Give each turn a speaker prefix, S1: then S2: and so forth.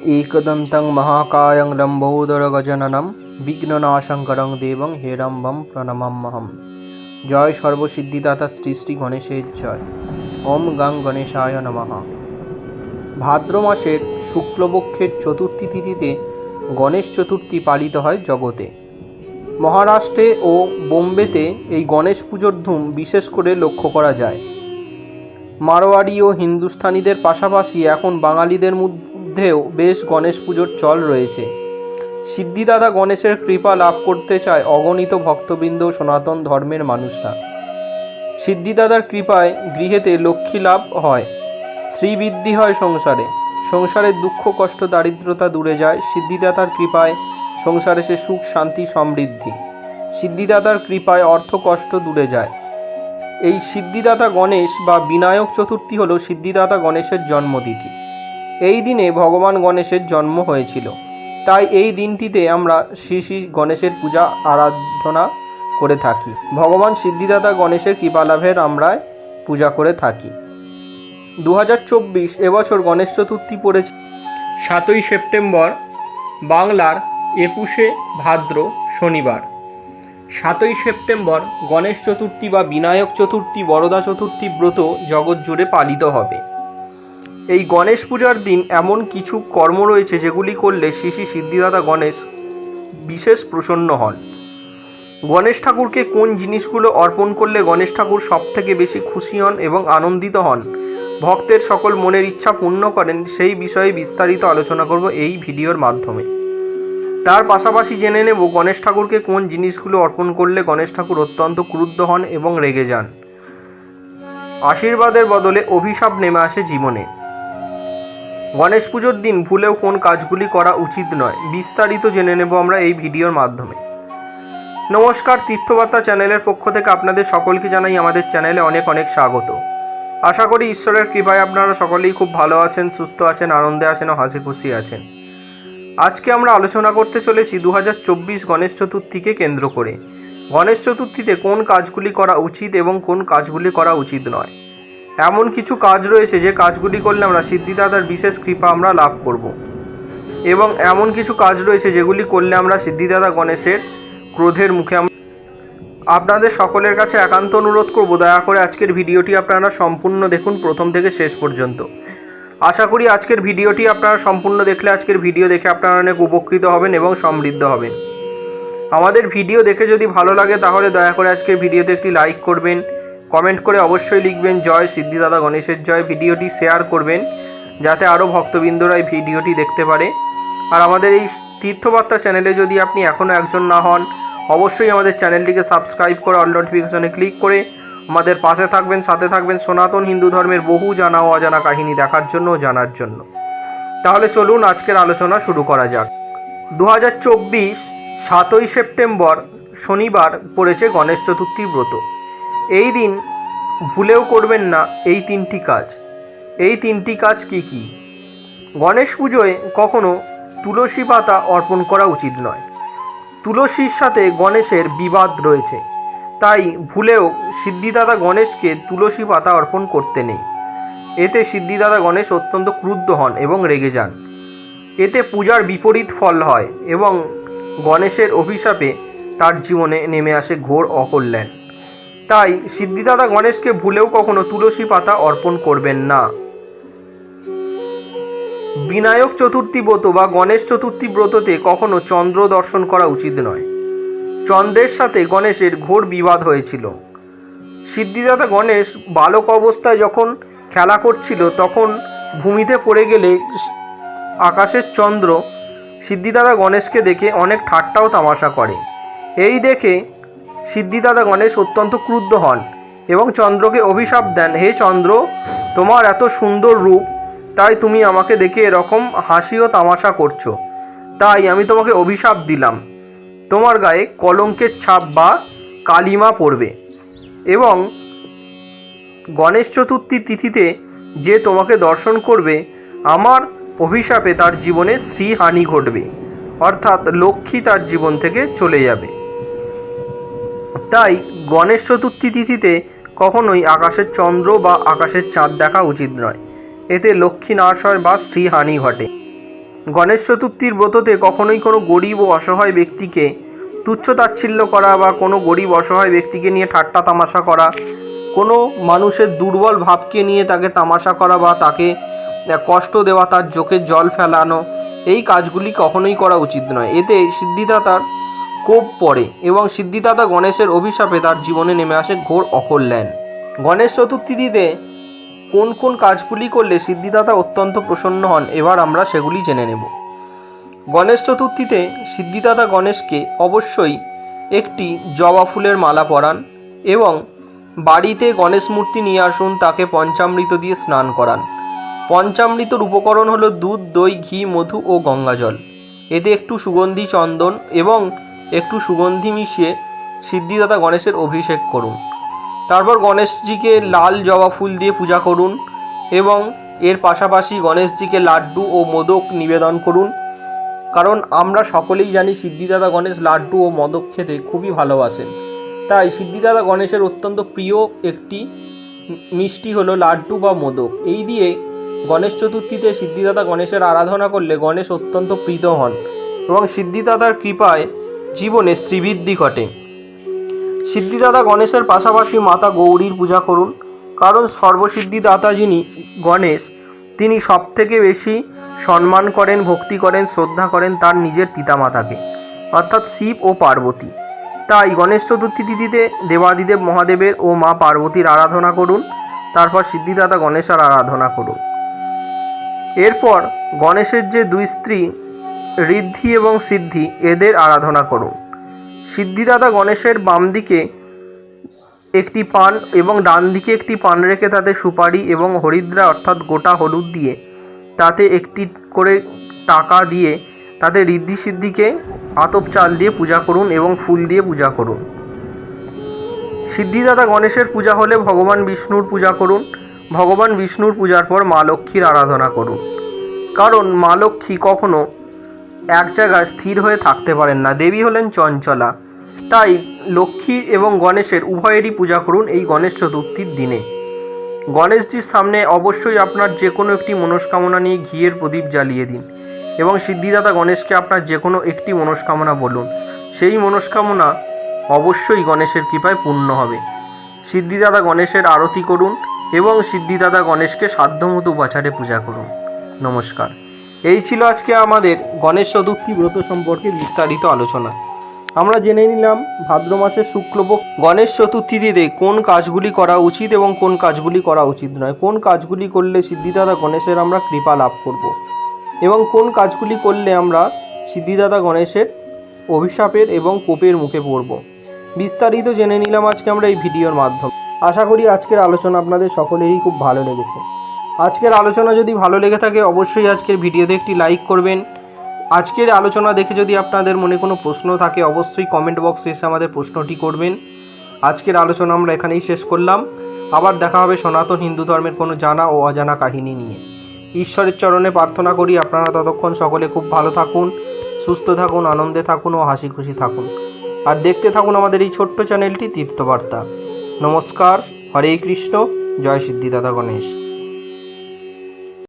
S1: एकदन्तं महाकायं लम्बोदरगजननं বিঘ্ননাশঙ্করং দেবং হেরম্বম প্রণমাম্যহম জয় সর্বসিদ্ধিদাতা শ্রী শ্রী গণেশের জয় ওম গাং গণেশায় নমঃ ভাদ্র মাসের শুক্লপক্ষের চতুর্থী তিথিতে গণেশ চতুর্থী পালিত হয় জগতে। মহারাষ্ট্রে ও বোম্বেতে এই গণেশ পুজোর ধুম বিশেষ করে লক্ষ্য করা যায়। মারোয়াড়ি ও হিন্দুস্থানিদের পাশাপাশি এখন বাঙালিদের মধ্যে মধ্যেও বেশ গণেশ পুজোর চল রয়েছে। সিদ্ধিদাদা গণেশের কৃপা লাভ করতে চায় অগণিত ভক্তবৃন্দ সনাতন ধর্মের মানুষরা। সিদ্ধিদাদার কৃপায় গৃহেতে লক্ষ্মী লাভ হয়, শ্রীবৃদ্ধি হয় সংসারে। সংসারের দুঃখ, কষ্ট, দারিদ্রতা দূরে যায়, সিদ্ধিদাতার কৃপায় সংসারে সে সুখ, শান্তি, সমৃদ্ধি। সিদ্ধিদাতার কৃপায় অর্থ, কষ্ট দূরে যায়। এই সিদ্ধিদাতা গণেশ বা বিনায়ক চতুর্থী হল সিদ্ধিদাতা গণেশের জন্মতিথি। এই দিনে ভগবান গণেশের জন্ম হয়েছিল। তাই এই দিনটিতে আমরা শ্রী শ্রী গণেশের পূজা, আরাধনা করে থাকি। ভগবান সিদ্ধিদাতা গণেশের কৃপালাভের আমরা পূজা করে থাকি। দু হাজার চব্বিশ এবছর গণেশ চতুর্থী পড়েছে। সাতই সেপ্টেম্বর, বাংলার একুশে ভাদ্র শনিবার। সাতই সেপ্টেম্বর গণেশ চতুর্থী বা বিনায়ক চতুর্থী, বরদা চতুর্থী ব্রত জগৎ জুড়ে পালিত হবে। এই গণেশ পূজার দিন এমন কিছু কর্ম রয়েছে যেগুলি করলে শিশি সিদ্ধিদাতা গণেশ বিশেষ প্রসন্ন হন। গণেশ ঠাকুরকে কোন জিনিসগুলো অর্পণ করলে গণেশ ঠাকুর সব থেকে বেশি খুশি হন এবং আনন্দিত হন? ভক্তের সকল মনের ইচ্ছা পূর্ণ করেন, সেই বিষয়ে বিস্তারিত আলোচনা করব এই ভিডিওর মাধ্যমে। তার পাশাপাশি জেনে নেব গণেশ ঠাকুরকে কোন জিনিসগুলো অর্পণ করলে গণেশ ঠাকুর অত্যন্ত ক্রুদ্ধ হন এবং রেগে যান। আশীর্বাদের বদলে অভিশাপ নেমে আসে জীবনে। গণেশ পুজোর দিন ভুলেও কোন কাজগুলি করা উচিত নয়, বিস্তারিত জেনে নেব আমরা এই ভিডিওর মাধ্যমে। নমস্কার, তীর্থবার্তা চ্যানেলের পক্ষ থেকে আপনাদের সকলকে জানাই আমাদের চ্যানেলে অনেক অনেক স্বাগত। আশা করি ঈশ্বরের কৃপায় আপনারা সকলেই খুব ভালো আছেন, সুস্থ আছেন, আনন্দে আছেন ও হাসি খুশি আছেন। আজকে আমরা আলোচনা করতে চলেছি দু হাজার চব্বিশ গণেশ চতুর্থীকে কেন্দ্র করে। গণেশ চতুর্থীতে কোন কাজগুলি করা উচিত এবং কোন কাজগুলি করা উচিত নয়। এমন কিছু কাজ রয়েছে যে কাজগুলি করলে আমরা সিদ্ধিদাতার বিশেষ কৃপা আমরা লাভ করব। এবং এমন কিছু কাজ রয়েছে যেগুলি করলে আমরা সিদ্ধিদাতা গণেশের ক্রোধের মুখে আপনাদের সকলের কাছে একান্ত অনুরোধ করব, দয়া করে আজকের ভিডিওটি আপনারা সম্পূর্ণ দেখুন প্রথম থেকে শেষ পর্যন্ত। আশা করি আজকের ভিডিওটি আপনারা সম্পূর্ণ দেখলে আজকের ভিডিও দেখে আপনারা অনেক উপকৃত হবেন এবং সমৃদ্ধ হবেন। আমাদের ভিডিও দেখে যদি ভালো লাগে তাহলে দয়া করে আজকের ভিডিওতে একটি লাইক করবেন। কমেন্ট করে অবশ্যই লিখবেন, জয় সিদ্ধিদাদা গণেশের জয়। ভিডিওটি শেয়ার করবেন, যাতে আরও ভক্তবৃন্দরা এই ভিডিওটি দেখতে পারে। আর আমাদের এই তীর্থবার্তা চ্যানেলে যদি আপনি এখনও একজন না হন, অবশ্যই আমাদের চ্যানেলটিকে সাবস্ক্রাইব করে অল নোটিফিকেশনে ক্লিক করে আমাদের পাশে থাকবেন, সাথে থাকবেন সনাতন হিন্দু ধর্মের বহু জানা ও অজানা কাহিনী দেখার জন্য ও জানার জন্য। তাহলে চলুন আজকের আলোচনা শুরু করা যাক। দু হাজার চব্বিশ সাতই সেপ্টেম্বর শনিবার পড়েছে গণেশ চতুর্থী ব্রত। এই দিন ভুলেও করবেন না এই তিনটি কাজ। এই তিনটি কাজ কি কি? গণেশ পুজোয় কখনো তুলসী পাতা অর্পণ করা উচিত নয়। তুলসীর সাথে গণেশের বিবাদ রয়েছে। তাই ভুলেও সিদ্ধিদাতা গণেশকে তুলসী পাতা অর্পণ করতে নেই। এতে সিদ্ধিদাতা গণেশ অত্যন্ত ক্রুদ্ধ হন এবং রেগে যান। এতে পূজার বিপরীত ফল হয় এবং গণেশের অভিশাপে তার জীবনে নেমে আসে ঘোর অকল্যাণ। তাই সিদ্ধিদাতা গণেশকে ভুলেও কখনো তুলসী পাতা অর্পণ করবেন না। বিনায়ক চতুর্থী ব্রত বা গণেশ চতুর্থী ব্রততে কখনো চন্দ্র দর্শন করা উচিত নয়। চন্দ্রের সাথে গণেশের ঘোর বিবাদ হয়েছিল। সিদ্ধিদাতা গণেশ বালক অবস্থায় যখন খেলা করছিল, তখন ভূমিতে পড়ে গেলে আকাশের চন্দ্র সিদ্ধিদাতা গণেশকে দেখে অনেক ঠাট্টাও তামাশা করে। এই দেখে সিদ্ধিদাতা গণেশ অত্যন্ত ক্রুদ্ধ হন এবং চন্দ্রকে অভিশাপ দেন, হে চন্দ্র, তোমার এত সুন্দর রূপ, তাই তুমি আমাকে দেখে এরকম হাসি ও তামাশা করছ। তাই আমি তোমাকে অভিশাপ দিলাম। তোমার গায়ে কলঙ্কের ছাপ বা কালিমা পড়বে। এবং গণেশ চতুর্থী তিথিতে যে তোমাকে দর্শন করবে, আমার অভিশাপে তার জীবনে শ্রীহানি ঘটবে, অর্থাৎ লক্ষ্মী তার জীবন থেকে চলে যাবে। তাই গণেশ চতুর্থী তিথিতে কখনোই আকাশের চন্দ্র বা আকাশের চাঁদ দেখা উচিত নয়। এতে লক্ষ্মী নাশ হয় বা শ্রীহানি ঘটে। গণেশ চতুর্থীর ব্রততে কখনোই কোনো গরিব ও অসহায় ব্যক্তিকে তুচ্ছ তাচ্ছিল্য করা বা কোনো গরিব অসহায় ব্যক্তিকে নিয়ে ঠাট্টা তামাশা করা, কোনো মানুষের দুর্বল ভাবকে নিয়ে তাকে তামাশা করা বা তাকে কষ্ট দেওয়া, তার চোখের জল ফেলানো, এই কাজগুলি কখনোই করা উচিত নয়। এতে সিদ্ধিদাতার কোপ পড়ে এবং সিদ্ধিদাতা গণেশের অভিশাপে তার জীবনে নেমে আসে ঘোর অকল্যাণ। গণেশ চতুর্থীতে কোন কোন কাজগুলি করলে সিদ্ধিদাতা অত্যন্ত প্রসন্ন হন, এবার আমরা সেগুলি জেনে নেব। গণেশ চতুর্থীতে সিদ্ধিদাতা গণেশকে অবশ্যই একটি জবা ফুলের মালা পরান এবং বাড়িতে গণেশ মূর্তি নিয়ে আসুন, তাকে পঞ্চামৃত দিয়ে স্নান করান। পঞ্চামৃতর উপকরণ হলো দুধ, দই, ঘি, মধু ও গঙ্গাজল। এতে একটু সুগন্ধি, চন্দন এবং একটু সুগন্ধি মিশিয়ে সিদ্ধিদাতা গণেশের অভিষেক করুন। তারপর গণেশজিকে লাল জবা ফুল দিয়ে পূজা করুন এবং এর পাশাপাশি গণেশজিকে লাড্ডু ও মোদক নিবেদন করুন। কারণ আমরা সকলেই জানি সিদ্ধিদাতা গণেশ লাড্ডু ও মোদক খেতে খুবই ভালোবাসেন। তাই সিদ্ধিদাতা গণেশের অত্যন্ত প্রিয় একটি মিষ্টি হলো লাড্ডু বা মোদক। এই দিয়ে গণেশ চতুর্থীতে সিদ্ধিদাতা গণেশের আরাধনা করলে গণেশ অত্যন্ত প্রীত হন এবং সিদ্ধিদাতার কৃপায় জীবনে শ্রীবৃদ্ধি ঘটে। সিদ্ধিদাতা গণেশের পাশাপাশি মাতা গৌরীর পূজা করুন। কারণ সর্বসিদ্ধিদাতা যিনি গণেশ, তিনি সব থেকে বেশি সম্মান করেন, ভক্তি করেন, শ্রদ্ধা করেন তার নিজের পিতামাতাকে, অর্থাৎ শিব ও পার্বতী। তাই গণেশ চতুর্থী তিথিতে দেবাদিদেব মহাদেবের ও মা পার্বতীর আরাধনা করুন, তারপর সিদ্ধিদাতা গণেশের আরাধনা করুন। এরপর গণেশের যে দুই স্ত্রী ঋদ্ধি এবং সিদ্ধি এদের আরাধনা করুন। সিদ্ধিদাতা গণেশের বাম দিকে একটি পান এবং ডান দিকে একটি পান রেখে তাতে সুপারি এবং হরিদ্রা অর্থাৎ গোটা হলুদ দিয়ে তাতে একটি করে টাকা দিয়ে তাতে ঋদ্ধি সিদ্ধিকে আতপ চাল দিয়ে পূজা করুন এবং ফুল দিয়ে পূজা করুন। সিদ্ধিদাতা গণেশের পূজা হলে ভগবান বিষ্ণুর পূজা করুন। ভগবান বিষ্ণুর পূজার পর মা লক্ষ্মীর আরাধনা করুন। কারণ মা লক্ষ্মী কখনো এক জায়গায় স্থির হয়ে থাকতে পারেন না। দেবী হলেন চঞ্চলা। তাই লক্ষ্মী এবং গণেশের উভয়েরই পূজা করুন এই গণেশ চতুর্থীর দিনে। গণেশজির সামনে অবশ্যই আপনার যে কোনো একটি মনস্কামনা নিয়ে ঘিয়ের প্রদীপ জ্বালিয়ে দিন এবং সিদ্ধিদাতা গণেশকে আপনার যে কোনো একটি মনস্কামনা বলুন। সেই মনস্কামনা অবশ্যই গণেশের কৃপায় পূর্ণ হবে। সিদ্ধিদাতা গণেশের আরতি করুন এবং সিদ্ধিদাতা গণেশকে সাধ্যমতো উপাচারে পূজা করুন। নমস্কার। এই ছিল আজকে আমাদের গণেশ চতুর্থী ব্রত সম্পর্কে বিস্তারিত আলোচনা। আমরা জেনে নিলাম ভাদ্র মাসের শুক্লপক্ষ গণেশ চতুর্থীতে কোন কাজগুলি করা উচিত এবং কোন কাজগুলি করা উচিত নয়। কোন কাজগুলি করলে সিদ্ধিদাতা গণেশের আমরা কৃপা লাভ করব এবং কোন কাজগুলি করলে আমরা সিদ্ধিদাতা গণেশের অভিশাপের এবং কোপের মুখে পড়ব। বিস্তারিত জেনে নিলাম আজকে আমরা এই ভিডিওর মাধ্যমে। আশা করি আজকের আলোচনা আপনাদের সকলেরই খুব ভালো লেগেছে। আজকের আলোচনা যদি ভালো লেগে থাকে, অবশ্যই আজকের ভিডিওতে একটি লাইক করবেন। আজকের আলোচনা দেখে যদি আপনাদের মনে কোনো প্রশ্ন থাকে, অবশ্যই কমেন্ট বক্সে এসে আমাদের প্রশ্নটি করবেন। আজকের আলোচনা আমরা এখানেই শেষ করলাম। আবার দেখা হবে সনাতন হিন্দু ধর্মের কোনো জানা ও অজানা কাহিনী নিয়ে। ঈশ্বরের চরণে প্রার্থনা করি, আপনারা ততক্ষণ সকলে খুব ভালো থাকুন, সুস্থ থাকুন, আনন্দে থাকুন ও হাসি খুশি থাকুন। আর দেখতে থাকুন আমাদের এই ছোট্ট চ্যানেলটি, তীর্থবার্তা। নমস্কার, হরে কৃষ্ণ, জয় সিদ্ধিদাতা গণেশ।